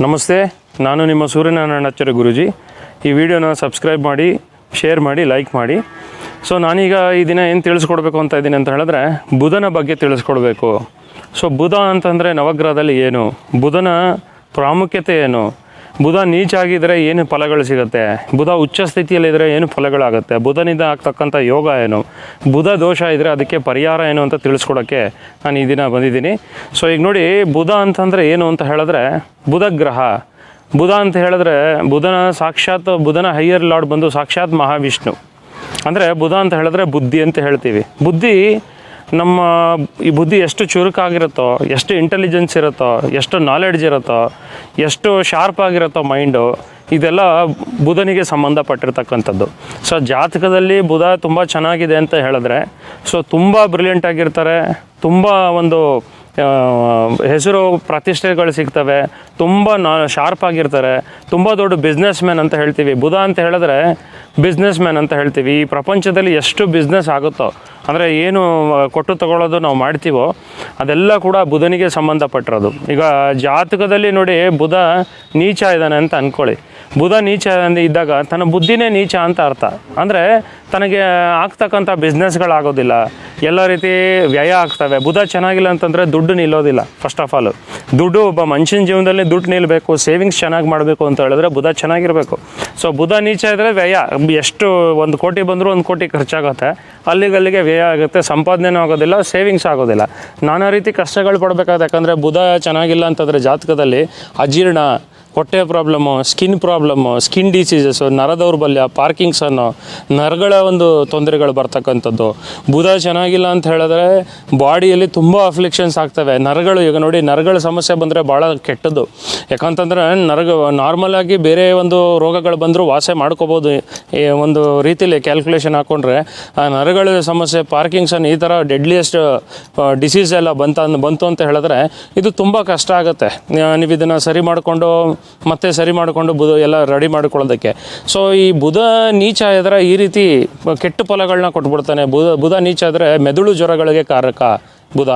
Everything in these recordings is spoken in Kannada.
ನಮಸ್ತೆ, ನಾನು ನಿಮ್ಮ ಸೂರ್ಯನಾರಾಯಣಾಚಾರ್ಯ ಗುರುಜಿ. ಈ ವಿಡಿಯೋನ ಸಬ್ಸ್ಕ್ರೈಬ್ ಮಾಡಿ, ಶೇರ್ ಮಾಡಿ, ಲೈಕ್ ಮಾಡಿ. ಸೊ, ನಾನೀಗ ಈ ದಿನ ಏನು ತಿಳಿಸ್ಕೊಡ್ಬೇಕು ಅಂತ ಇದ್ದೀನಿ ಅಂತ ಹೇಳಿದ್ರೆ, ಬುಧನ ಬಗ್ಗೆ ತಿಳಿಸ್ಕೊಡ್ಬೇಕು. ಸೊ, ಬುಧ ಅಂತಂದರೆ ನವಗ್ರಹದಲ್ಲಿ ಏನು? ಬುಧನ ಪ್ರಾಮುಖ್ಯತೆ ಏನು? ಬುಧ ನೀಚ ಆಗಿದ್ರೆ ಏನು ಫಲಗಳು ಸಿಗುತ್ತೆ? ಬುಧ ಉಚ್ಚ ಸ್ಥಿತಿಯಲ್ಲಿದ್ದರೆ ಏನು ಫಲಗಳಾಗುತ್ತೆ? ಬುಧನಿಂದ ಆಗ್ತಕ್ಕಂಥ ಯೋಗ ಏನು? ಬುಧ ದೋಷ ಇದ್ದರೆ ಅದಕ್ಕೆ ಪರಿಹಾರ ಏನು ಅಂತ ತಿಳಿಸ್ಕೊಡೋಕ್ಕೆ ನಾನು ಈ ದಿನ ಬಂದಿದ್ದೀನಿ. ಸೊ ಈಗ ನೋಡಿ, ಬುಧ ಅಂತಂದರೆ ಏನು ಅಂತ ಹೇಳಿದ್ರೆ, ಬುಧ ಗ್ರಹ. ಬುಧ ಅಂತ ಹೇಳಿದ್ರೆ, ಬುಧನ ಸಾಕ್ಷಾತ್, ಬುಧನ ಹೈಯರ್ ಲಾರ್ಡ್ ಬಂದು ಸಾಕ್ಷಾತ್ ಮಹಾವಿಷ್ಣು. ಅಂದರೆ ಬುಧ ಅಂತ ಹೇಳಿದ್ರೆ ಬುದ್ಧಿ ಅಂತ ಹೇಳ್ತೀವಿ. ಬುದ್ಧಿ ನಮ್ಮ ಈ ಬುದ್ಧಿ ಎಷ್ಟು ಚುರುಕಾಗಿರುತ್ತೋ, ಎಷ್ಟು ಇಂಟೆಲಿಜೆನ್ಸ್ ಇರುತ್ತೋ, ಎಷ್ಟು ನಾಲೆಡ್ಜ್ ಇರುತ್ತೋ, ಎಷ್ಟು ಶಾರ್ಪ್ ಆಗಿರುತ್ತೋ ಮೈಂಡು ಇದೆಲ್ಲ ಬುಧನಿಗೆ ಸಂಬಂಧಪಟ್ಟಿರ್ತಕ್ಕಂಥದ್ದು. ಸೊ ಜಾತಕದಲ್ಲಿ ಬುಧ ತುಂಬ ಚೆನ್ನಾಗಿದೆ ಅಂತ ಹೇಳಿದ್ರೆ ಸೊ ತುಂಬ ಬ್ರಿಲಿಯಂಟ್ ಆಗಿರ್ತಾರೆ, ತುಂಬ ಒಂದು ಹೆಸರು ಪ್ರತಿಷ್ಠೆಗಳು ಸಿಗ್ತವೆ. ತುಂಬ ನಾ ಶಾರ್ಪ್ ಆಗಿರ್ತಾರೆ. ತುಂಬ ದೊಡ್ಡ ಬಿಸ್ನೆಸ್ ಮ್ಯಾನ್ ಅಂತ ಹೇಳ್ತೀವಿ. ಬುಧ ಅಂತ ಹೇಳಿದ್ರೆ ಬಿಸ್ನೆಸ್ ಮ್ಯಾನ್ ಅಂತ ಹೇಳ್ತೀವಿ. ಈ ಪ್ರಪಂಚದಲ್ಲಿ ಎಷ್ಟು ಬಿಸ್ನೆಸ್ ಆಗುತ್ತೋ, ಅಂದರೆ ಏನು ಕೊಟ್ಟು ತಗೊಳ್ಳೋದು ನಾವು ಮಾಡ್ತೀವೋ, ಅದೆಲ್ಲ ಕೂಡ ಬುಧನಿಗೆ ಸಂಬಂಧಪಟ್ಟಿರೋದು. ಈಗ ಜಾತಕದಲ್ಲಿ ನೋಡಿ ಬುಧ ನೀಚ ಇದ್ದಾನೆ ಅಂತ ಅಂದ್ಕೊಳ್ಳಿ ಬುಧ ನೀಚ ಇದ್ದಾಗ ತನ್ನ ಬುದ್ಧಿನೇ ನೀಚ ಅಂತ ಅರ್ಥ. ಅಂದರೆ ತನಗೆ ಆಗ್ತಕ್ಕಂಥ ಬಿಸ್ನೆಸ್ಗಳಾಗೋದಿಲ್ಲ ಎಲ್ಲ ರೀತಿ ವ್ಯಯ ಆಗ್ತವೆ. ಬುಧ ಚೆನ್ನಾಗಿಲ್ಲ ಅಂತಂದರೆ ದುಡ್ಡು ನಿಲ್ಲೋದಿಲ್ಲ ಫಸ್ಟ್ ಆಫ್ ಆಲ್ ದುಡ್ಡು ಒಬ್ಬ ಮನುಷ್ಯನ ಜೀವನದಲ್ಲಿ ದುಡ್ಡು ನಿಲ್ಲಬೇಕು ಸೇವಿಂಗ್ಸ್ ಚೆನ್ನಾಗಿ ಮಾಡಬೇಕು ಅಂತ ಹೇಳಿದ್ರೆ ಬುಧ ಚೆನ್ನಾಗಿರಬೇಕು. ಸೊ ಬುಧ ನೀಚ ಇದ್ದರೆ ವ್ಯಯ. ಎಷ್ಟು ಒಂದು ಕೋಟಿ ಬಂದರೂ ಒಂದು ಕೋಟಿ ಖರ್ಚಾಗುತ್ತೆ. ಅಲ್ಲಿಗಲ್ಲಿಗೆ ವ್ಯಯ ಆಗುತ್ತೆ, ಸಂಪಾದನೆನೂ ಆಗೋದಿಲ್ಲ ಸೇವಿಂಗ್ಸ್ ಆಗೋದಿಲ್ಲ. ನಾನಾ ರೀತಿ ಕಷ್ಟಗಳು ಪಡಬೇಕಾದ ಯಾಕಂದರೆ ಬುಧ ಚೆನ್ನಾಗಿಲ್ಲ ಅಂತಂದರೆ ಜಾತಕದಲ್ಲಿ ಅಜೀರ್ಣ ಹೊಟ್ಟೆ problem skin problem skin diseases, ನರ ದೌರ್ಬಲ್ಯ ಪಾರ್ಕಿಂಗ್ಸನ್ನು ನರಗಳ ಒಂದು ತೊಂದರೆಗಳು ಬರ್ತಕ್ಕಂಥದ್ದು. ಬುಧ ಚೆನ್ನಾಗಿಲ್ಲ ಅಂತ ಹೇಳಿದ್ರೆ ಬಾಡಿಯಲ್ಲಿ ತುಂಬ ಅಫ್ಲಿಕ್ಷನ್ಸ್ ಆಗ್ತವೆ. ನರಗಳು, ಈಗ ನೋಡಿ ನರಗಳ ಸಮಸ್ಯೆ ಬಂದರೆ ಭಾಳ ಕೆಟ್ಟದ್ದು. ಯಾಕಂತಂದ್ರೆ ನರಗ ನಾರ್ಮಲ್ ಆಗಿ ಬೇರೆ ಒಂದು ರೋಗಗಳು ಬಂದರೂ ವಾಸೆ ಮಾಡ್ಕೋಬೋದು. ಒಂದು ರೀತಿಯಲ್ಲಿ ಕ್ಯಾಲ್ಕುಲೇಷನ್ ಹಾಕ್ಕೊಂಡ್ರೆ ಆ ನರಗಳ ಸಮಸ್ಯೆ ಪಾರ್ಕಿಂಗ್ಸನ್ ಈ ಥರ ಡೆಡ್ಲಿಯೆಸ್ಟ್ ಡಿಸೀಸ್ ಎಲ್ಲ ಬಂತ, ಬಂತು ಅಂತ ಹೇಳಿದ್ರೆ ಇದು ತುಂಬ ಕಷ್ಟ ಆಗುತ್ತೆ. ನೀವು ಇದನ್ನು ಸರಿ ಮಾಡಿಕೊಂಡು ಮತ್ತೆ ಸರಿ ಮಾಡಿಕೊಂಡು ಬುಧ ಎಲ್ಲ ರೆಡಿ ಮಾಡ್ಕೊಳ್ಳೋದಕ್ಕೆ. ಸೊ ಈ ಬುಧ ನೀಚ ಇದ್ರೆ ಈ ರೀತಿ ಕೆಟ್ಟ ಫಲಗಳನ್ನ ಕೊಟ್ಬಿಡ್ತಾನೆ. ಬುಧ ಬುಧ ನೀಚ ಆದರೆ ಮೆದುಳು ಜ್ವರಗಳಿಗೆ ಕಾರಕ ಬುಧ.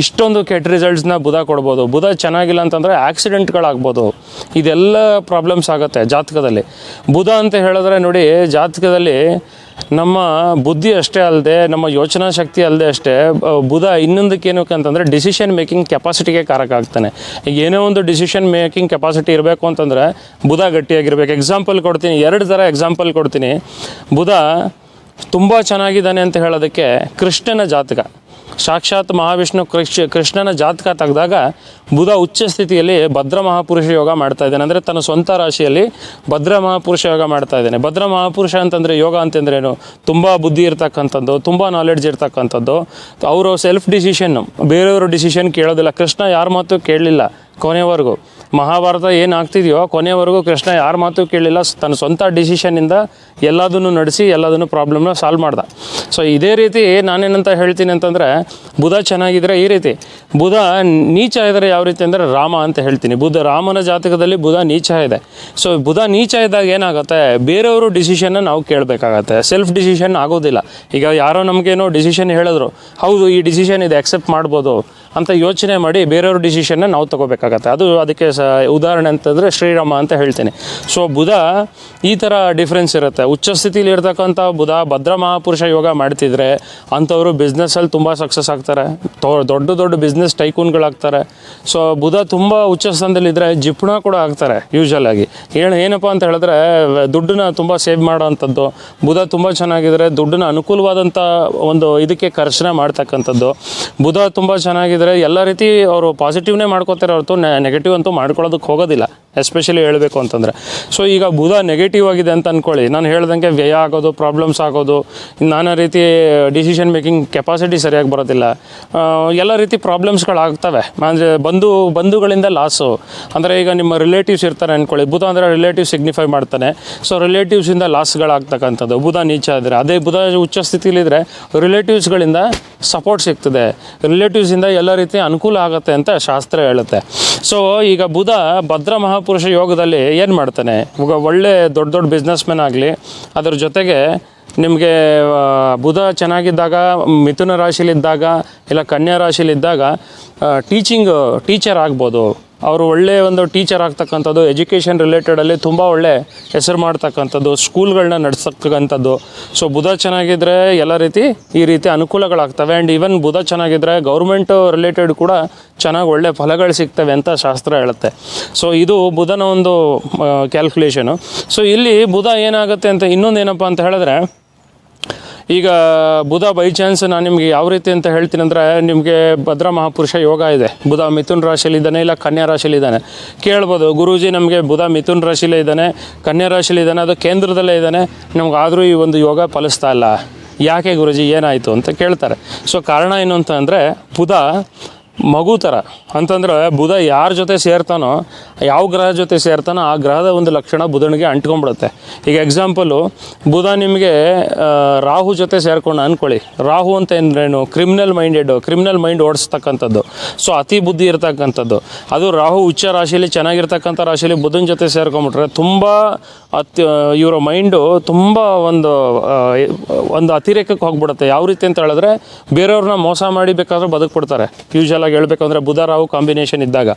ಇಷ್ಟೊಂದು ಕೆಟ್ಟ ರಿಸಲ್ಟ್ಸ್ನ ಬುಧ ಕೊಡ್ಬೋದು. ಬುಧ ಚೆನ್ನಾಗಿಲ್ಲ ಅಂತಂದರೆ ಆಕ್ಸಿಡೆಂಟ್ಗಳಾಗ್ಬೋದು ಇದೆಲ್ಲ ಪ್ರಾಬ್ಲಮ್ಸ್ ಆಗುತ್ತೆ ಜಾತಕದಲ್ಲಿ. ಬುಧ ಅಂತ ಹೇಳಿದ್ರೆ ನೋಡಿ, ಜಾತಕದಲ್ಲಿ ನಮ್ಮ ಬುದ್ಧಿ ಅಷ್ಟೇ ಅಲ್ಲದೆ ನಮ್ಮ ಯೋಚನಾ ಶಕ್ತಿ ಅಲ್ಲದೆ ಅಷ್ಟೇ ಬುಧ ಇನ್ನೊಂದಕ್ಕೆ ಏನಕ್ಕೆ ಅಂತಂದರೆ ಡಿಸಿಷನ್ ಮೇಕಿಂಗ್ ಕೆಪಾಸಿಟಿಗೆ ಕಾರಕ ಆಗ್ತಾನೆ. ಈಗ ಏನೋ ಒಂದು ಡಿಸಿಷನ್ ಮೇಕಿಂಗ್ ಕೆಪಾಸಿಟಿ ಇರಬೇಕು ಅಂತಂದರೆ ಬುಧ ಗಟ್ಟಿಯಾಗಿರ್ಬೇಕು. ಎಕ್ಸಾಂಪಲ್ ಕೊಡ್ತೀನಿ, ಎರಡು ಥರ ಎಕ್ಸಾಂಪಲ್ ಕೊಡ್ತೀನಿ. ಬುಧ ತುಂಬ ಚೆನ್ನಾಗಿದ್ದಾನೆ ಅಂತ ಹೇಳೋದಕ್ಕೆ ಕೃಷ್ಣನ ಜಾತಕ. ಸಾಕ್ಷಾತ್ ಮಹಾವಿಷ್ಣು ಕೃಷ್ಣ ಕೃಷ್ಣನ ಜಾತಕ ತೆಗೆದಾಗ ಬುಧ ಉಚ್ಚ ಸ್ಥಿತಿಯಲ್ಲಿ ಭದ್ರ ಮಹಾಪುರುಷ ಯೋಗ ಮಾಡ್ತಾ ಇದ್ದಾನೆ. ಅಂದರೆ ತನ್ನ ಸ್ವಂತ ರಾಶಿಯಲ್ಲಿ ಭದ್ರ ಮಹಾಪುರುಷ ಯೋಗ ಮಾಡ್ತಾ ಇದ್ದಾನೆ. ಭದ್ರ ಮಹಾಪುರುಷ ಅಂತಂದರೆ ಯೋಗ ಅಂತಂದ್ರೇನು ತುಂಬ ಬುದ್ಧಿ ಇರ್ತಕ್ಕಂಥದ್ದು, ತುಂಬ ನಾಲೆಡ್ಜ್ ಇರ್ತಕ್ಕಂಥದ್ದು. ಅವರು ಸೆಲ್ಫ್ ಡಿಸಿಷನ್ನು ಬೇರೆಯವರು ಡಿಸಿಷನ್ ಕೇಳೋದಿಲ್ಲ. ಕೃಷ್ಣ ಯಾರ ಮಾತು ಕೇಳಲಿಲ್ಲ ಕೊನೆವರೆಗೂ. ಮಹಾಭಾರತ ಏನು ಆಗ್ತಿದೆಯೋ, ಕೊನೆವರೆಗೂ ಕೃಷ್ಣ ಯಾರ ಮಾತು ಕೇಳಿಲ್ಲ, ತನ್ನ ಸ್ವಂತ ಡಿಸಿಷನಿಂದ ಎಲ್ಲದನ್ನು ನಡೆಸಿ, ಎಲ್ಲದನ್ನು ಪ್ರಾಬ್ಲಮ್ನ ಸಾಲ್ವ್ ಮಾಡ್ದ. ಸೊ ಇದೇ ರೀತಿ ನಾನೇನಂತ ಹೇಳ್ತೀನಿ ಅಂತಂದರೆ, ಬುಧ ಚೆನ್ನಾಗಿದ್ರೆ ಈ ರೀತಿ. ಬುಧ ನೀಚ ಇದ್ದರೆ ಯಾವ ರೀತಿ ಅಂದರೆ ರಾಮ ಅಂತ ಹೇಳ್ತೀನಿ. ಬುಧ ರಾಮನ ಜಾತಕದಲ್ಲಿ ಬುಧ ನೀಚ ಇದೆ. ಸೊ ಬುಧ ನೀಚ ಇದ್ದಾಗ ಏನಾಗುತ್ತೆ? ಬೇರೆಯವರು ಡಿಸಿಷನ್ನ ನಾವು ಕೇಳಬೇಕಾಗತ್ತೆ. ಸೆಲ್ಫ್ ಡಿಸಿಷನ್ ಆಗೋದಿಲ್ಲ. ಈಗ ಯಾರೋ ನಮಗೇನೋ ಡಿಸಿಷನ್ ಹೇಳಿದ್ರು, ಹೌದು ಈ ಡಿಸಿಷನ್ ಇದೆ ಅಕ್ಸೆಪ್ಟ್ ಮಾಡ್ಬೋದು. ಅಂತ ಯೋಚನೆ ಮಾಡಿ ಬೇರೆಯವ್ರ ಡಿಸಿಷನ್ನ ನಾವು ತಗೋಬೇಕಾಗತ್ತೆ. ಅದು ಅದಕ್ಕೆ ಸ ಉದಾಹರಣೆ ಅಂತಂದರೆ ಶ್ರೀರಾಮ ಅಂತ ಹೇಳ್ತೀನಿ. ಸೊ ಬುಧ ಈ ಥರ ಡಿಫ್ರೆನ್ಸ್ ಇರುತ್ತೆ. ಉಚ್ಚ ಸ್ಥಿತಿಲಿ ಇರ್ತಕ್ಕಂಥ ಬುಧ ಭದ್ರ ಮಹಾಪುರುಷ ಯೋಗ ಮಾಡ್ತಿದ್ರೆ ಅಂಥವರು ಬಿಸ್ನೆಸ್ಸಲ್ಲಿ ತುಂಬ ಸಕ್ಸಸ್ ಆಗ್ತಾರೆ. ದೊಡ್ಡ ದೊಡ್ಡ ಬಿಸ್ನೆಸ್ ಟೈಕೂನ್ಗಳಾಗ್ತಾರೆ ಸೊ ಬುಧ ತುಂಬ ಉಚ್ಚ ಸ್ಥಾನದಲ್ಲಿದ್ದರೆ ಜಿಪ್ಣ ಕೂಡ ಆಗ್ತಾರೆ ಯೂಶಲ್ ಆಗಿ. ಏನು ಏನಪ್ಪ ಅಂತ ಹೇಳಿದ್ರೆ, ದುಡ್ಡನ್ನ ತುಂಬ ಸೇವ್ ಮಾಡೋವಂಥದ್ದು, ಬುಧ ತುಂಬ ಚೆನ್ನಾಗಿದ್ರೆ ದುಡ್ಡನ್ನ ಅನುಕೂಲವಾದಂಥ ಒಂದು ಇದಕ್ಕೆ ಖರ್ಚನೆ ಮಾಡ್ತಕ್ಕಂಥದ್ದು, ಬುಧ ತುಂಬ ಚೆನ್ನಾಗಿದ್ರೆ ಎಲ್ಲ ರೀತಿ ಅವರು ಪಾಸಿಟಿವ್ನೇ ಮಾಡ್ಕೋತಾರೆ ಹೊರತು ನೆಗೆಟಿವ್ ಅಂತೂ ಮಾಡ್ಕೊಳ್ಳೋದಕ್ಕೆ ಹೋಗೋದಿಲ್ಲ. ಎಸ್ಪೆಷಲಿ ಹೇಳಬೇಕು ಅಂತಂದರೆ. ಸೊ ಈಗ ಬುಧ ನೆಗೆಟಿವ್ ಆಗಿದೆ ಅಂತ ಅಂದ್ಕೊಳ್ಳಿ ನಾನು ಹೇಳ್ದಂಗೆ ವ್ಯಯ ಆಗೋದು ಪ್ರಾಬ್ಲಮ್ಸ್ ಆಗೋದು, ನಾನಾ ರೀತಿ ಡಿಸಿಷನ್ ಮೇಕಿಂಗ್ ಕೆಪಾಸಿಟಿ ಸರಿಯಾಗಿ ಬರೋದಿಲ್ಲ. ಎಲ್ಲ ರೀತಿ ಪ್ರಾಬ್ಲಮ್ಸ್ಗಳಾಗ್ತವೆ ಅಂದರೆ ಬಂಧು, ಬಂಧುಗಳಿಂದ ಲಾಸು ಅಂದರೆ ಈಗ ನಿಮ್ಮ ರಿಲೇಟಿವ್ಸ್ ಇರ್ತಾರೆ ಅಂದ್ಕೊಳ್ಳಿ ಬುಧ ಅಂದರೆ ರಿಲೇಟಿವ್ ಸಿಗ್ನಿಫೈ ಮಾಡ್ತಾನೆ. ಸೊ ರಿಲೇಟಿವ್ಸಿಂದ ಲಾಸ್ಗಳಾಗ್ತಕ್ಕಂಥದ್ದು ಬುಧ ನೀಚ ಆದರೆ ಅದೇ ಬುಧ ಉಚ್ಚ ಸ್ಥಿತಿಲಿದ್ದರೆ ರಿಲೇಟಿವ್ಸ್ಗಳಿಂದ ಸಪೋರ್ಟ್ ಸಿಗ್ತದೆ. ರಿಲೇಟಿವ್ಸಿಂದ ಎಲ್ಲ ರೀತಿ ಅನುಕೂಲ ಆಗುತ್ತೆ ಅಂತ ಶಾಸ್ತ್ರ ಹೇಳುತ್ತೆ. ಸೊ ಈಗ ಬುಧ ಭದ್ರ ಮಹಾಪುರುಷ ಯೋಗದಲ್ಲಿ ಏನು ಮಾಡ್ತಾನೆ? ಈಗ ಒಳ್ಳೆ ದೊಡ್ಡ ದೊಡ್ಡ ಬಿಸ್ನೆಸ್ ಮ್ಯಾನ್ ಆಗಲಿ, ಅದ್ರ ಜೊತೆಗೆ ನಿಮಗೆ ಬುಧ ಚೆನ್ನಾಗಿದ್ದಾಗ, ಮಿಥುನ ರಾಶಿಲಿದ್ದಾಗ, ಇಲ್ಲ ಕನ್ಯಾ ರಾಶಿಲಿದ್ದಾಗ ಟೀಚಿಂಗ್ ಟೀಚರ್ ಆಗ್ಬೋದು. ಅವರು ಒಳ್ಳೆಯ ಒಂದು ಟೀಚರ್ ಆಗ್ತಕ್ಕಂಥದ್ದು, ಎಜುಕೇಷನ್ ರಿಲೇಟೆಡಲ್ಲಿ ತುಂಬ ಒಳ್ಳೆ ಹೆಸರು ಮಾಡ್ತಕ್ಕಂಥದ್ದು, ಸ್ಕೂಲ್ಗಳನ್ನ ನಡೆಸ್ತಕ್ಕಂಥದ್ದು. ಸೊ ಬುಧ ಚೆನ್ನಾಗಿದ್ದರೆ ಎಲ್ಲ ರೀತಿ ಈ ರೀತಿ ಅನುಕೂಲಗಳಾಗ್ತವೆ. ಆ್ಯಂಡ್ ಈವನ್ ಬುಧ ಚೆನ್ನಾಗಿದ್ದರೆ ಗೌರ್ಮೆಂಟ್ ರಿಲೇಟೆಡ್ ಕೂಡ ಚೆನ್ನಾಗಿ ಒಳ್ಳೆ ಫಲಗಳು ಸಿಗ್ತವೆ ಅಂತ ಶಾಸ್ತ್ರ ಹೇಳುತ್ತೆ. ಸೊ ಇದು ಬುಧನ ಒಂದು ಕ್ಯಾಲ್ಕುಲೇಷನು ಸೊ ಇಲ್ಲಿ ಬುಧ ಏನಾಗುತ್ತೆ ಅಂತ ಇನ್ನೊಂದು ಏನಪ್ಪ ಅಂತ ಹೇಳಿದ್ರೆ ಈಗ ಬುಧ ಬೈ ಚಾನ್ಸ್ ನಾನು ನಿಮಗೆ ಯಾವ ರೀತಿ ಅಂತ ಹೇಳ್ತೀನಿ ಅಂದರೆ ನಿಮಗೆ ಭದ್ರ ಮಹಾಪುರುಷ ಯೋಗ ಇದೆ. ಬುಧ ಮಿಥುನ್ ರಾಶಿಯಲ್ಲಿದ್ದಾನೆ ಇಲ್ಲ ಕನ್ಯಾ ರಾಶಿಯಲ್ಲಿದ್ದಾನೆ ಕೇಳ್ಬೋದು, ಗುರೂಜಿ ನಮಗೆ ಬುಧ ಮಿಥುನ್ ರಾಶಿಲೇ ಇದ್ದಾನೆ, ಕನ್ಯಾ ರಾಶಿಯಲ್ಲಿದ್ದಾನೆ ಅದು ಕೇಂದ್ರದಲ್ಲೇ ಇದ್ದಾನೆ, ನಮ್ಗೆ ಆದರೂ ಈ ಒಂದು ಯೋಗ ಫಲಿಸ್ತಾ ಇಲ್ಲ. ಯಾಕೆ ಗುರುಜಿ ಏನಾಯಿತು ಅಂತ ಕೇಳ್ತಾರೆ. ಸೊ ಕಾರಣ ಏನು ಅಂತ ಅಂದರೆ ಬುಧ ಮಗು ಥರ ಅಂತಂದ್ರೆ ಬುಧ ಯಾರ ಜೊತೆ ಸೇರ್ತಾನೋ, ಯಾವ ಗ್ರಹ ಜೊತೆ ಸೇರ್ತಾನೋ ಆ ಗ್ರಹದ ಒಂದು ಲಕ್ಷಣ ಬುಧನಿಗೆ ಅಂಟ್ಕೊಂಡ್ಬಿಡುತ್ತೆ. ಈಗ ಎಕ್ಸಾಂಪಲು ಬುಧ ನಿಮಗೆ ರಾಹು ಜೊತೆ ಸೇರ್ಕೊಂಡು ಅಂದ್ಕೊಳ್ಳಿ ರಾಹು ಅಂತ ಅಂದ್ರೇನು ಕ್ರಿಮಿನಲ್ ಮೈಂಡೆಡ್ ಕ್ರಿಮಿನಲ್ ಮೈಂಡ್ ಓಡಿಸ್ತಕ್ಕಂಥದ್ದು. ಸೊ ಅತಿ ಬುದ್ಧಿ ಇರತಕ್ಕಂಥದ್ದು. ಅದು ರಾಹು ಉಚ್ಚ ರಾಶಿಯಲ್ಲಿ ಚೆನ್ನಾಗಿರ್ತಕ್ಕಂಥ ರಾಶಿಯಲ್ಲಿ ಬುಧನ ಜೊತೆ ಸೇರ್ಕೊಂಬಿಟ್ರೆ ತುಂಬ ಅತ್ಯ, ಇವರ ಮೈಂಡು ತುಂಬ ಒಂದು ಒಂದು ಅತಿರೇಕಕ್ಕೆ ಹೋಗ್ಬಿಡುತ್ತೆ. ಯಾವ ರೀತಿ ಅಂತ ಹೇಳಿದ್ರೆ, ಬೇರೆಯವ್ರನ್ನ ಮೋಸ ಮಾಡಿ ಬೇಕಾದ್ರೆ ಬದುಕ್ಬಿಡ್ತಾರೆ. ಯೂಶಲ್ ಆಗಿ ಹೇಳ್ಬೇಕಂದ್ರೆ ಬುಧ ರಾಹು ಕಾಂಬಿನೇಷನ್ ಇದ್ದಾಗ.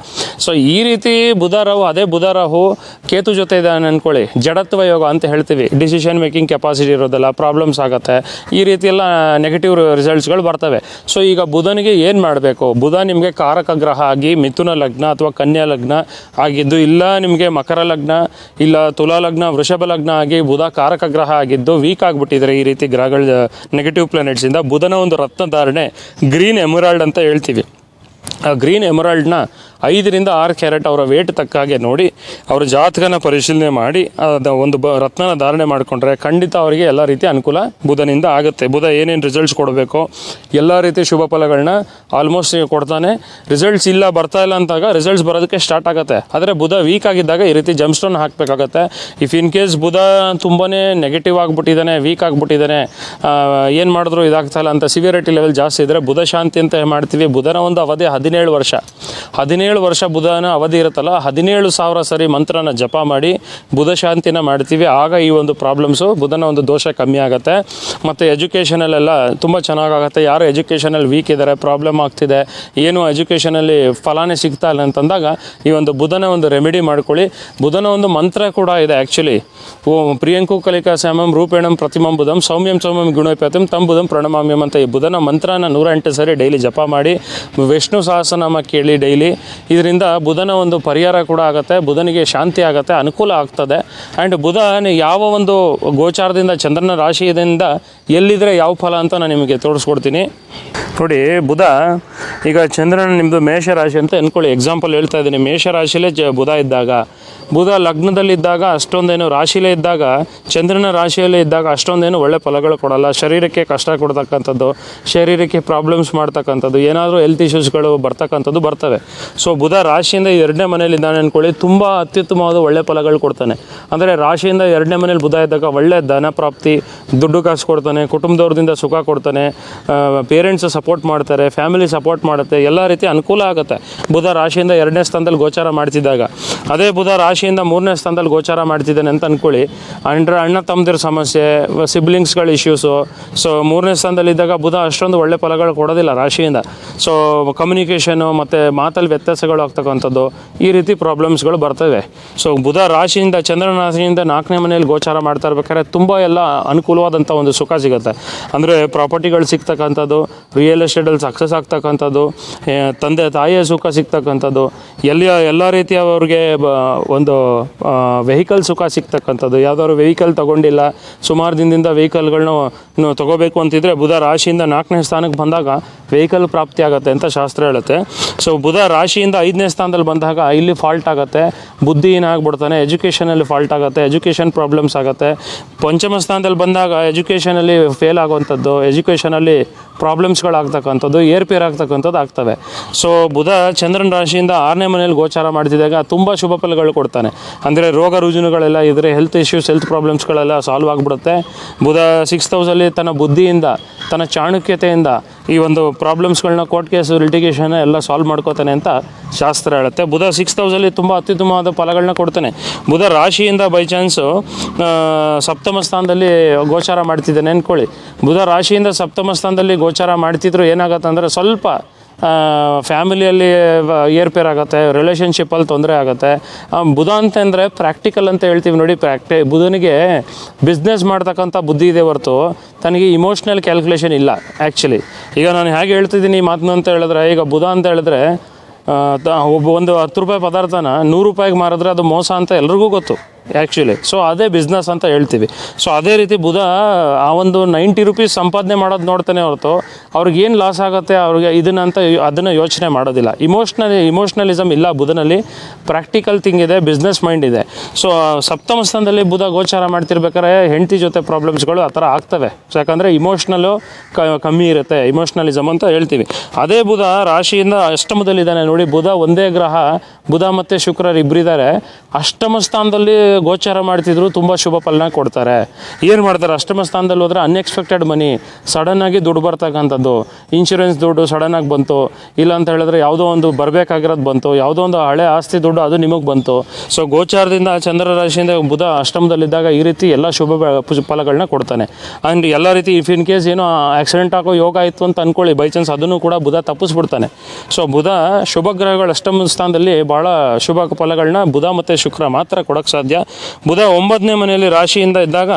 ಸೊ ಈ ರೀತಿ ಬುಧ ರಾಹು ಅದೇ ಬುಧ ರಾಹು ಕೇತು ಜೊತೆ ಇದ್ದಾನೆ ಅನ್ಕೊಳ್ಳಿ. ಜಡತ್ವ ಯೋಗ ಅಂತ ಹೇಳ್ತೀವಿ. ಡಿಸಿಷನ್ ಮೇಕಿಂಗ್ ಕೆಪಾಸಿಟಿ ಇರೋದಿಲ್ಲ ಪ್ರಾಬ್ಲಮ್ಸ್ ಆಗುತ್ತೆ. ಈ ರೀತಿ ಎಲ್ಲ ನೆಗೆಟಿವ್ ರಿಸಲ್ಟ್ಸ್ಗಳು ಬರ್ತವೆ. ಸೊ ಈಗ ಬುಧನಿಗೆ ಏನು ಮಾಡಬೇಕು? ಬುಧ ನಿಮಗೆ ಕಾರಕ ಗ್ರಹ ಆಗಿ, ಮಿಥುನ ಲಗ್ನ ಅಥವಾ ಕನ್ಯಾ ಲಗ್ನ ಆಗಿದ್ದು, ಇಲ್ಲ ನಿಮಗೆ ಮಕರ ಲಗ್ನ, ಇಲ್ಲ ತುಲಾ ಲಗ್ನ ವೃಷಭ ಲಗ್ನ ಆಗಿ ಬುಧ ಕಾರಕ ಗ್ರಹ ಆಗಿದ್ದು ವೀಕ್ ಆಗಿಬಿಟ್ಟಿದ್ರೆ ಈ ರೀತಿ ಗ್ರಹಗಳ ನೆಗೆಟಿವ್ ಪ್ಲಾನೆಟ್ಸಿಂದ ಬುಧನ ಒಂದು ರತ್ನ ಧಾರಣೆ ಗ್ರೀನ್ ಎಮರಾಲ್ಡ್ ಅಂತ ಹೇಳ್ತೀವಿ. ಆ ಗ್ರೀನ್ ಎಮರಾಲ್ಡ್ನ ಐದರಿಂದ ಆರು ಕ್ಯಾರೆಟ್ ಅವರ ವೇಟ್ ತಕ್ಕ ಹಾಗೆ ನೋಡಿ, ಅವರ ಜಾತಕನ ಪರಿಶೀಲನೆ ಮಾಡಿ ಒಂದು ಬ ರತ್ನನ ಧಾರಣೆ ಮಾಡಿಕೊಂಡ್ರೆ ಖಂಡಿತ ಅವರಿಗೆ ಎಲ್ಲ ರೀತಿ ಅನುಕೂಲ ಬುಧನಿಂದ ಆಗುತ್ತೆ. ಬುಧ ಏನೇನು ರಿಸಲ್ಟ್ಸ್ ಕೊಡಬೇಕು, ಎಲ್ಲ ರೀತಿ ಶುಭ ಫಲಗಳನ್ನ ಆಲ್ಮೋಸ್ಟ್ ಕೊಡ್ತಾನೆ. ರಿಸಲ್ಟ್ಸ್ ಇಲ್ಲ, ಬರ್ತಾ ಇಲ್ಲ ಅಂತಾಗ ರಿಸಲ್ಟ್ಸ್ ಬರೋದಕ್ಕೆ ಸ್ಟಾರ್ಟ್ ಆಗುತ್ತೆ. ಆದರೆ ಬುಧ ವೀಕ್ ಆಗಿದ್ದಾಗ ಈ ರೀತಿ ಜಂಪ್ಸ್ಟೋನ್ ಹಾಕಬೇಕಾಗತ್ತೆ. ಇಫ್ ಇನ್ ಕೇಸ್ ಬುಧ ತುಂಬಾ ನೆಗೆಟಿವ್ ಆಗಿಬಿಟ್ಟಿದ್ದಾನೆ ವೀಕ್ ಆಗಿಬಿಟ್ಟಿದ್ದಾನೆ ಏನು ಮಾಡಿದ್ರು ಇದಾಗ್ತಾ ಇಲ್ಲ ಅಂತ ಸಿವಿಯರಿಟಿ ಲೆವೆಲ್ ಜಾಸ್ತಿ ಇದ್ದರೆ ಬುಧ ಶಾಂತಿ ಅಂತ ಮಾಡ್ತೀವಿ. ಬುಧನ ಒಂದು ಅವಧಿ ಹದಿನೇಳು ವರ್ಷ. ಹದಿನೇಳು ವರ್ಷ ಬುಧನ ಅವಧಿ ಇರುತ್ತಲ್ಲ, ಹದಿನೇಳು ಸಾವಿರ ಸರಿ ಮಂತ್ರನ ಜಪ ಮಾಡಿ ಬುಧ ಶಾಂತಿನ ಮಾಡ್ತೀವಿ. ಆಗ ಈ ಒಂದು ಪ್ರಾಬ್ಲಮ್ಸು ಬುಧನ ಒಂದು ದೋಷ ಕಮ್ಮಿ ಆಗುತ್ತೆ. ಮತ್ತು ಎಜುಕೇಷನಲ್ಲೆಲ್ಲ ತುಂಬ ಚೆನ್ನಾಗಾಗುತ್ತೆ. ಯಾರು ಎಜುಕೇಷನಲ್ಲಿ ವೀಕ್ ಇದ್ದಾರೆ ಪ್ರಾಬ್ಲಮ್ ಆಗ್ತಿದೆ, ಏನು ಎಜುಕೇಷನಲ್ಲಿ ಫಲಾನೇ ಸಿಗ್ತಾ ಇಲ್ಲ ಅಂತಂದಾಗ ಈ ಒಂದು ಬುಧನ ಒಂದು ರೆಮಿಡಿ ಮಾಡ್ಕೊಳ್ಳಿ. ಬುಧನ ಒಂದು ಮಂತ್ರ ಕೂಡ ಇದೆ ಆ್ಯಕ್ಚುಲಿ ಪ್ರಿಯಂಕು ಕಲಿಕಾ ಶ್ಯಾಮಂ ರೂಪೇಣಂ ಪ್ರತಿಮಂ ಬುಧಂ ಸೌಮ್ಯಂ ಸೌಮ್ಯಂ ಗುಣೋಪ್ಯತಂ ತಂ ಬುಧಂ ಪ್ರಣಮಾಮ್ಯಂ ಅಂತ ಈ ಬುಧನ ಮಂತ್ರನ ನೂರ ಎಂಟು ಸರಿ ಡೈಲಿ ಜಪ ಮಾಡಿ. ವಿಷ್ಣು ಸಹಸ್ರನಾಮ ಕೇಳಿ ಡೈಲಿ ಇದರಿಂದ ಬುಧನ ಒಂದು ಪರಿಹಾರ ಕೂಡ ಆಗುತ್ತೆ, ಬುಧನಿಗೆ ಶಾಂತಿ ಆಗುತ್ತೆ, ಅನುಕೂಲ ಆಗ್ತದೆ. ಆ್ಯಂಡ್ ಬುಧ ಯಾವ ಒಂದು ಗೋಚಾರದಿಂದ, ಚಂದ್ರನ ರಾಶಿಯಿಂದ ಎಲ್ಲಿದ್ರೆ ಯಾವ ಫಲ ಅಂತ ನಾನು ನಿಮಗೆ ತೋರಿಸ್ಕೊಡ್ತೀನಿ. ನೋಡಿ, ಬುಧ, ಈಗ ಚಂದ್ರನ ನಿಮ್ಮದು ಮೇಷರಾಶಿ ಅಂತ ಅಂದ್ಕೊಳ್ಳಿ ಎಕ್ಸಾಂಪಲ್ ಹೇಳ್ತಾ ಇದ್ದೀನಿ. ಮೇಷರಾಶಿಲೇ ಜ ಬುಧ ಇದ್ದಾಗ. ಬುಧ ಲಗ್ನದಲ್ಲಿದ್ದಾಗ ಅಷ್ಟೊಂದೇನು ರಾಶಿಲೇ ಇದ್ದಾಗ, ಚಂದ್ರನ ರಾಶಿಯಲ್ಲೇ ಇದ್ದಾಗ ಅಷ್ಟೊಂದೇನು ಒಳ್ಳೆ ಫಲಗಳು ಕೊಡಲ್ಲ. ಶರೀರಕ್ಕೆ ಕಷ್ಟ ಕೊಡ್ತಕ್ಕಂಥದ್ದು, ಶರೀರಕ್ಕೆ ಪ್ರಾಬ್ಲಮ್ಸ್ ಮಾಡ್ತಕ್ಕಂಥದ್ದು, ಏನಾದರೂ ಹೆಲ್ತ್ ಇಶ್ಯೂಸ್ಗಳು ಬರ್ತಕ್ಕಂಥದ್ದು ಬರ್ತವೆ. ಸೊ ಬುಧ ರಾಶಿಯಿಂದ ಎರಡನೇ ಮನೇಲಿ ಇದ್ದಾನೆ ಅಂದ್ಕೊಳ್ಳಿ, ತುಂಬ ಅತ್ಯುತ್ತಮವಾದ ಒಳ್ಳೆ ಫಲಗಳು ಕೊಡ್ತಾನೆ. ಅಂದರೆ ರಾಶಿಯಿಂದ ಎರಡನೇ ಮನೇಲಿ ಬುಧ ಇದ್ದಾಗ ಒಳ್ಳೆ ಧನ ಪ್ರಾಪ್ತಿ, ದುಡ್ಡು ಕಾಸು ಕೊಡ್ತಾನೆ, ಕುಟುಂಬದವ್ರದಿಂದ ಸುಖ ಕೊಡ್ತಾನೆ ಪೇರೆಂಟ್ಸ್ ಸಪೋರ್ಟ್ ಮಾಡ್ತಾರೆ ಫ್ಯಾಮಿಲಿ ಸಪೋರ್ಟ್ ಮಾಡುತ್ತೆ, ಎಲ್ಲ ರೀತಿ ಅನುಕೂಲ ಆಗುತ್ತೆ ಬುಧ ರಾಶಿಯಿಂದ ಎರಡನೇ ಸ್ಥಾನದಲ್ಲಿ ಗೋಚಾರ ಮಾಡ್ತಿದ್ದಾಗ. ಅದೇ ಬುಧ ರಾಶಿಯಿಂದ ಮೂರನೇ ಸ್ಥಾನದಲ್ಲಿ ಗೋಚಾರ ಮಾಡ್ತಿದ್ದಾನೆ ಅಂತ ಅಂದ್ಕೊಳ್ಳಿ ಅಂಡ್ರ ಅಣ್ಣ ತಮ್ಮದಿರ ಸಮಸ್ಯೆ ಸಿಬ್ಲಿಂಗ್ಸ್ಗಳ ಇಶ್ಯೂಸು ಸೊ ಮೂರನೇ ಸ್ಥಾನದಲ್ಲಿದ್ದಾಗ ಬುಧ ಅಷ್ಟೊಂದು ಒಳ್ಳೆ ಫಲಗಳು ಕೊಡೋದಿಲ್ಲ ರಾಶಿಯಿಂದ. ಸೊ ಕಮ್ಯುನಿಕೇಷನು ಮತ್ತು ಮಾತಲ್ಲಿ ವ್ಯತ್ಯಾಸಗಳು ಆಗ್ತಕ್ಕಂಥದ್ದು ಈ ರೀತಿ ಪ್ರಾಬ್ಲಮ್ಸ್ಗಳು ಬರ್ತವೆ. ಸೊ ಬುಧ ರಾಶಿಯಿಂದ ಚಂದ್ರನ ರಾಶಿಯಿಂದ ನಾಲ್ಕನೇ ಮನೆಯಲ್ಲಿ ಗೋಚಾರ ಮಾಡ್ತಾ ಇರ್ಬೇಕಾದ್ರೆ ತುಂಬ ಎಲ್ಲ ಅನುಕೂಲವಾದಂಥ ಒಂದು ಸುಖ ಸಿಗುತ್ತೆ. ಅಂದರೆ ಪ್ರಾಪರ್ಟಿಗಳು ಸಿಗ್ತಕ್ಕಂಥದ್ದು ರಿಯಲ್ ಎಸ್ಟೇಟಲ್ಲಿ ಸಕ್ಸಸ್ ಆಗ್ತಕ್ಕಂಥದ್ದು ತಂದೆ ತಾಯಿಯ ಸುಖ ಸಿಗ್ತಕ್ಕಂಥದ್ದು ಎಲ್ಲಿ ಎಲ್ಲ ರೀತಿಯ ಅವ್ರಿಗೆ ಒಂದು ವೆಹಿಕಲ್ ಸುಖ ಸಿಗ್ತಕ್ಕಂಥದ್ದು. ಯಾವುದಾದ್ರು ವೆಹಿಕಲ್ ತಗೊಂಡಿಲ್ಲ, ಸುಮಾರು ದಿನದಿಂದ ವೆಹಿಕಲ್ಗಳನ್ನ ತಗೋಬೇಕು ಅಂತಿದ್ರೆ ಬುಧ ರಾಶಿಯಿಂದ ನಾಲ್ಕನೇ ಸ್ಥಾನಕ್ಕೆ ಬಂದಾಗ ವೆಹಿಕಲ್ ಪ್ರಾಪ್ತಿ ಆಗುತ್ತೆ ಅಂತ ಶಾಸ್ತ್ರ ಹೇಳುತ್ತೆ. ಸೊ ಬುಧ ರಾಶಿಯಿಂದ ಐದನೇ ಸ್ಥಾನದಲ್ಲಿ ಬಂದಾಗ ಇಲ್ಲಿ ಫಾಲ್ಟ್ ಆಗುತ್ತೆ. ಬುದ್ಧಿ ಏನಾಗ್ಬಿಡ್ತಾನೆ ಎಜುಕೇಷನಲ್ಲಿ ಫಾಲ್ಟ್ ಆಗುತ್ತೆ ಎಜುಕೇಷನ್ ಪ್ರಾಬ್ಲಮ್ಸ್ ಆಗುತ್ತೆ. ಪಂಚಮ ಸ್ಥಾನದಲ್ಲಿ ಬಂದಾಗ ಎಜುಕೇಷನಲ್ಲಿ ಫೇಲ್ ಆಗುವಂಥದ್ದು ಎಜುಕೇಷನಲ್ಲಿ ಪ್ರಾಬ್ಲಮ್ಸ್ಗಳಾಗ್ತಕ್ಕಂಥದ್ದು ಏರ್ಪೇರ್ ಆಗ್ತಕ್ಕಂಥದ್ದು ಆಗ್ತವೆ. ಸೊ ಬುಧ ಚಂದ್ರನ ರಾಶಿಯಿಂದ ಆರನೇ ಮನೆಯಲ್ಲಿ ಗೋಚಾರ ಮಾಡ್ತಿದ್ದಾಗ ತುಂಬ ಶುಭ ಫಲಗಳು ಕೊಡ್ತಾನೆ. ಅಂದರೆ ರೋಗ ರುಜಿನಗಳೆಲ್ಲ ಇದ್ರೆ ಹೆಲ್ತ್ ಇಶ್ಯೂಸ್ ಹೆಲ್ತ್ ಪ್ರಾಬ್ಲಮ್ಸ್ಗಳೆಲ್ಲ ಸಾಲ್ವ್ ಆಗಿಬಿಡುತ್ತೆ. ಬುಧ ಸಿಕ್ಸ್ ಹೌಸಲ್ಲಿ ತನ್ನ ಬುದ್ಧಿಯಿಂದ, ತನ್ನ ಚಾಣಕ್ಯತೆಯಿಂದ ಈ ಒಂದು ಪ್ರಾಬ್ಲಮ್ಸ್ಗಳನ್ನ ಕೋರ್ಟ್ ಕೇಸು ಲಿಟಿಗೇಷನ್ ಎಲ್ಲ ಸಾಲ್ವ್ ಮಾಡ್ಕೋತಾನೆ ಅಂತ ಶಾಸ್ತ್ರ ಹೇಳುತ್ತೆ. ಬುಧ ಸಿಕ್ಸ್ ಹೌಸಲ್ಲಿ ತುಂಬ ಅತ್ಯುತ್ತಮವಾದ ಫಲಗಳನ್ನ ಕೊಡ್ತಾನೆ. ಬುಧ ರಾಶಿಯಿಂದ ಬೈ ಚಾನ್ಸು ಸಪ್ತಮ ಸ್ಥಾನದಲ್ಲಿ ಗೋಚಾರ ಮಾಡ್ತಿದ್ದಾನೆ ಅಂದ್ಕೊಳ್ಳಿ ಬುಧ ರಾಶಿಯಿಂದ ಸಪ್ತಮ ಸ್ಥಾನದಲ್ಲಿ ಗೋಚಾರ ಮಾಡ್ತಿದ್ರು ಏನಾಗತ್ತೆ ಅಂದರೆ ಸ್ವಲ್ಪ ಫ್ಯಾಮಿಲಿಯಲ್ಲಿ ಏರ್ಪೇರ್ ಆಗುತ್ತೆ ರಿಲೇಷನ್ಶಿಪ್ಪಲ್ಲಿ ತೊಂದರೆ ಆಗುತ್ತೆ. ಬುಧ ಅಂತಂದರೆ ಪ್ರಾಕ್ಟಿಕಲ್ ಅಂತ ಹೇಳ್ತೀವಿ ನೋಡಿ ಪ್ರಾಕ್ಟಿ ಬುಧನಿಗೆ ಬಿಸ್ನೆಸ್ ಮಾಡ್ತಕ್ಕಂಥ ಬುದ್ಧಿ ಇದೆ ಹೊರತು, ತನಗೆ ಇಮೋಷ್ನಲ್ ಕ್ಯಾಲ್ಕುಲೇಷನ್ ಇಲ್ಲ ಆ್ಯಕ್ಚುಲಿ ಈಗ ನಾನು ಹೇಗೆ ಹೇಳ್ತಿದ್ದೀನಿ ಈ ಮಾತನ್ನು ಅಂತ ಹೇಳಿದ್ರೆ, ಈಗ ಬುಧ ಅಂತ ಹೇಳಿದ್ರೆ ಒಬ್ಬ ಒಂದು ಹತ್ತು ರೂಪಾಯಿ ಪದಾರ್ಥನ ನೂರು ರೂಪಾಯಿಗೆ ಮಾರಿದ್ರೆ ಅದು ಮೋಸ ಅಂತ ಎಲ್ರಿಗೂ ಗೊತ್ತು. ಆ್ಯಕ್ಚುಲಿ ಸೊ ಅದೇ ಬಿಸ್ನೆಸ್ ಅಂತ ಹೇಳ್ತೀವಿ. ಸೊ ಅದೇ ರೀತಿ ಬುಧ, ಆ ಒಂದು ನೈಂಟಿ ರುಪೀಸ್ ಸಂಪಾದನೆ ಮಾಡೋದು ನೋಡ್ತಾನೆ ಹೊರತು, ಅವ್ರಿಗೆ ಏನು ಲಾಸ್ ಆಗುತ್ತೆ, ಅವ್ರಿಗೆ ಇದನ್ನಂತ ಅದನ್ನು ಯೋಚನೆ ಮಾಡೋದಿಲ್ಲ. ಇಮೋಷ್ನಲಿ ಇಮೋಷ್ನಲಿಸಮ್ ಇಲ್ಲ ಬುಧನಲ್ಲಿ. ಪ್ರಾಕ್ಟಿಕಲ್ ಥಿಂಗ್ ಇದೆ ಬಿಸ್ನೆಸ್ ಮೈಂಡ್ ಇದೆ. ಸೊ ಸಪ್ತಮ ಸ್ಥಾನದಲ್ಲಿ ಬುಧ ಗೋಚಾರ ಮಾಡ್ತಿರ್ಬೇಕಾದ್ರೆ ಹೆಂಡತಿ ಜೊತೆ ಪ್ರಾಬ್ಲಮ್ಸ್ಗಳು ಆ ಥರ ಆಗ್ತವೆ. ಸೊ ಯಾಕಂದರೆ ಇಮೋಷ್ನಲ್ಲು ಕಮ್ಮಿ ಇರುತ್ತೆ ಇಮೋಷ್ನಲಿಸಮ್ ಅಂತ ಹೇಳ್ತೀವಿ. ಅದೇ ಬುಧ ರಾಶಿಯಿಂದ ಅಷ್ಟಮದಲ್ಲಿದ್ದಾನೆ ನೋಡಿ, ಬುಧ ಒಂದೇ ಗ್ರಹ, ಬುಧ ಮತ್ತು ಶುಕ್ರರು ಇಬ್ಬರಿದ್ದಾರೆ ಅಷ್ಟಮ ಸ್ಥಾನದಲ್ಲಿ ಗೋಚಾರ ಮಾಡ್ತಿದ್ರು, ತುಂಬ ಶುಭ ಫಲನ ಕೊಡ್ತಾರೆ. ಏನು ಮಾಡ್ತಾರೆ? ಅಷ್ಟಮ ಸ್ಥಾನದಲ್ಲಿ ಹೋದರೆ ಅನ್ಎಕ್ಸ್ಪೆಕ್ಟೆಡ್ ಮನಿ ಸಡನ್ನಾಗಿ ದುಡ್ಡು ಬರ್ತಕ್ಕಂಥದ್ದು. ಇನ್ಶೂರೆನ್ಸ್ ದುಡ್ಡು ಸಡನ್ನಾಗಿ ಬಂತು. ಇಲ್ಲ ಅಂತ ಹೇಳಿದ್ರೆ ಯಾವುದೋ ಒಂದು ಬರಬೇಕಾಗಿರೋದು ಬಂತು. ಯಾವುದೋ ಒಂದು ಹಳೆ ಆಸ್ತಿ ದುಡ್ಡು ಅದು ನಿಮಗೆ ಬಂತು. ಸೊ ಗೋಚಾರದಿಂದ ಚಂದ್ರ ರಾಶಿಯಿಂದ ಬುಧ ಅಷ್ಟಮದಲ್ಲಿದ್ದಾಗ ಈ ರೀತಿ ಎಲ್ಲ ಶುಭ ಫಲಗಳನ್ನ ಕೊಡ್ತಾನೆ. ಆ್ಯಂಡ್ ಎಲ್ಲ ರೀತಿ ಇಫ್ ಇನ್ ಕೇಸ್ ಏನೋ ಆಕ್ಸಿಡೆಂಟ್ ಆಗೋ ಯೋಗ ಆಯಿತು ಅಂತ ಅಂದ್ಕೊಳ್ಳಿ ಬೈ ಚಾನ್ಸ್ ಅದನ್ನು ಕೂಡ ಬುಧ ತಪ್ಪಿಸ್ಬಿಡ್ತಾನೆ. ಸೊ ಬುಧ ಶುಭ ಗ್ರಹಗಳು ಅಷ್ಟಮ ಸ್ಥಾನದಲ್ಲಿ ಭಾಳ ಶುಭ ಫಲಗಳನ್ನ ಬುಧ ಮತ್ತು ಶುಕ್ರ ಮಾತ್ರ ಕೊಡೋಕ್ಕೆ ಸಾಧ್ಯ. ಬುಧ ಒಂಬತ್ತನೇ ಮನೆಯಲ್ಲಿ ರಾಶಿಯಿಂದ ಇದ್ದಾಗ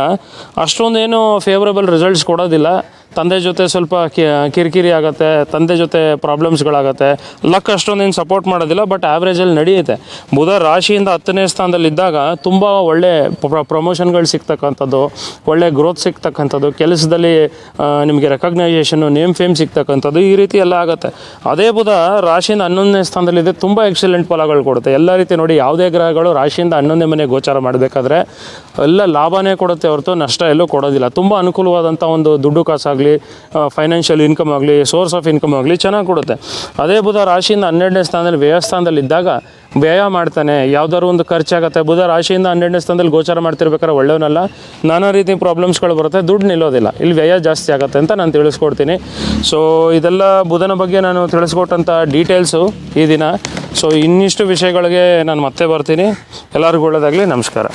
ಅಷ್ಟೊಂದೇನು ಫೇವರಬಲ್ ರಿಸಲ್ಟ್ಸ್ ಕೊಡೋದಿಲ್ಲ. ತಂದೆ ಜೊತೆ ಸ್ವಲ್ಪ ಕಿರಿಕಿರಿ ಆಗುತ್ತೆ, ತಂದೆ ಜೊತೆ ಪ್ರಾಬ್ಲಮ್ಸ್ಗಳಾಗತ್ತೆ ಲಕ್ ಅಷ್ಟೊಂದೇನು ಸಪೋರ್ಟ್ ಮಾಡೋದಿಲ್ಲ ಬಟ್ ಆ್ಯಾವ್ರೇಜಲ್ಲಿ ನಡೆಯುತ್ತೆ. ಬುಧ ರಾಶಿಯಿಂದ ಹತ್ತನೇ ಸ್ಥಾನದಲ್ಲಿ ಇದ್ದಾಗ ತುಂಬ ಒಳ್ಳೆ ಪ್ರಮೋಷನ್ಗಳು ಸಿಗ್ತಕ್ಕಂಥದ್ದು, ಒಳ್ಳೆ ಗ್ರೋತ್ ಸಿಗ್ತಕ್ಕಂಥದ್ದು. ಕೆಲಸದಲ್ಲಿ ನಿಮಗೆ ರೆಕಗ್ನೈಸೇಷನ್ನು ನೇಮ್ ಫೇಮ್ ಸಿಗ್ತಕ್ಕಂಥದ್ದು ಈ ರೀತಿ ಎಲ್ಲ ಆಗುತ್ತೆ. ಅದೇ ಬುಧ ರಾಶಿಯಿಂದ ಹನ್ನೊಂದನೇ ಸ್ಥಾನದಲ್ಲಿದೆ ತುಂಬ ಎಕ್ಸಲೆಂಟ್ ಫಲಗಳು ಕೊಡುತ್ತೆ. ಎಲ್ಲ ರೀತಿ ನೋಡಿ ಯಾವುದೇ ಗ್ರಹಗಳು ರಾಶಿಯಿಂದ ಹನ್ನೊಂದನೇ ಮನೆ ಗೋಚಾರ ಮಾಡಬೇಕಾದ್ರೆ ಎಲ್ಲ ಲಾಭನೇ ಕೊಡುತ್ತೆ ಹೊರತು ನಷ್ಟ ಎಲ್ಲೂ ಕೊಡೋದಿಲ್ಲ. ತುಂಬ ಅನುಕೂಲವಾದಂಥ ಒಂದು ದುಡ್ಡು ಕಾಸಾಗಲಿ ಫೈನಾನ್ಷಿಯಲ್ ಇನ್ಕಮ್ ಆಗಲಿ ಸೋರ್ಸ್ ಆಫ್ ಇನ್ಕಮ್ ಆಗಲಿ ಚೆನ್ನಾಗಿ ಕೊಡುತ್ತೆ. ಅದೇ ಬುಧ ರಾಶಿಯಿಂದ ಹನ್ನೆರಡನೇ ಸ್ಥಾನದಲ್ಲಿ ವ್ಯಯಸ್ಥಾನದಲ್ಲಿ ಇದ್ದಾಗ ವ್ಯಯ ಮಾಡ್ತಾನೆ. ಯಾವ್ದಾದ್ರು ಒಂದು ಖರ್ಚಾಗುತ್ತೆ. ಬುಧ ರಾಶಿಯಿಂದ ಹನ್ನೆರಡನೇ ಸ್ಥಾನದಲ್ಲಿ ಗೋಚಾರ ಮಾಡ್ತಿರ್ಬೇಕಾದ್ರೆ ಒಳ್ಳೆಯವನಲ್ಲ. ನಾನಾ ರೀತಿ ಪ್ರಾಬ್ಲಮ್ಸ್ಗಳು ಬರುತ್ತೆ. ದುಡ್ಡು ನಿಲ್ಲೋದಿಲ್ಲ. ಇಲ್ಲಿ ವ್ಯಯ ಜಾಸ್ತಿ ಆಗುತ್ತೆ ಅಂತ ನಾನು ತಿಳಿಸ್ಕೊಡ್ತೀನಿ. ಸೊ ಇದೆಲ್ಲ ಬುಧನ ಬಗ್ಗೆ ನಾನು ತಿಳಿಸ್ಕೊಟ್ಟಂಥ ಡೀಟೇಲ್ಸು ಈ ದಿನ. ಸೊ ಇನ್ನಿಷ್ಟು ವಿಷಯಗಳಿಗೆ ನಾನು ಮತ್ತೆ ಬರ್ತೀನಿ. ಎಲ್ಲರಿಗೂ ಒಳ್ಳೆಯದಾಗಲಿ ನಮಸ್ಕಾರ.